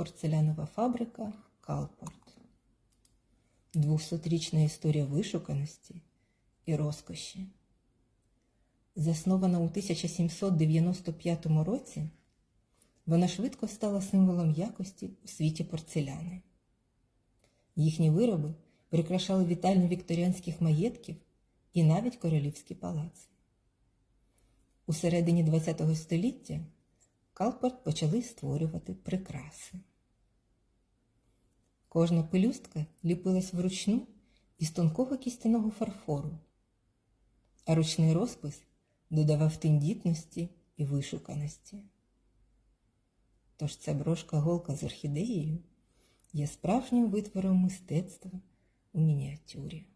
порцелянова фабрика Калпорт. Двохсотрічна історія вишуканості і розкоші. Заснована у 1795 році, вона швидко стала символом якості у світі порцеляни. Їхні вироби прикрашали вітальні вікторіанських маєтків і навіть королівські палаци. У середині ХХ століття Калпорт почали створювати прикраси. Кожна пелюстка ліпилась вручну із тонкого кістяного фарфору, а ручний розпис додавав тендітності і вишуканості. Тож ця брошка голка з орхідеєю є справжнім витвором мистецтва у мініатюрі.